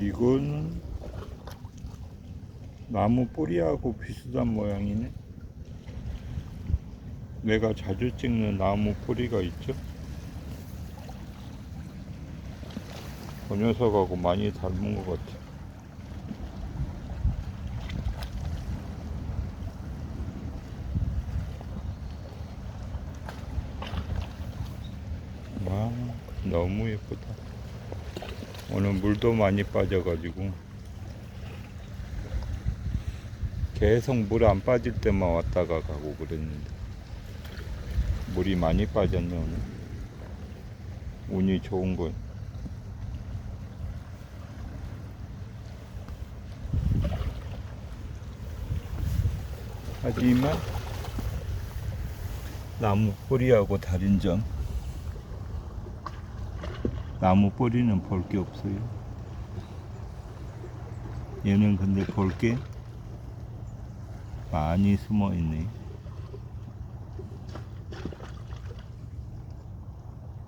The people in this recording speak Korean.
이거는 나무 뿌리하고 비슷한 모양이네. 내가 자주 찍는 나무 뿌리가 있죠. 그 녀석하고 많이 닮은 것 같아. 와, 너무 예쁘다. 오늘 물도 많이 빠져가지고. 계속 물 안 빠질 때만 왔다가 가고 그랬는데. 물이 많이 빠졌네 오늘. 운이 좋은 거예요. 하지만 나무 뿌리하고 다른 점 나무 뿌리는 볼 게 없어요. 얘는 근데 볼 게 많이 숨어 있네.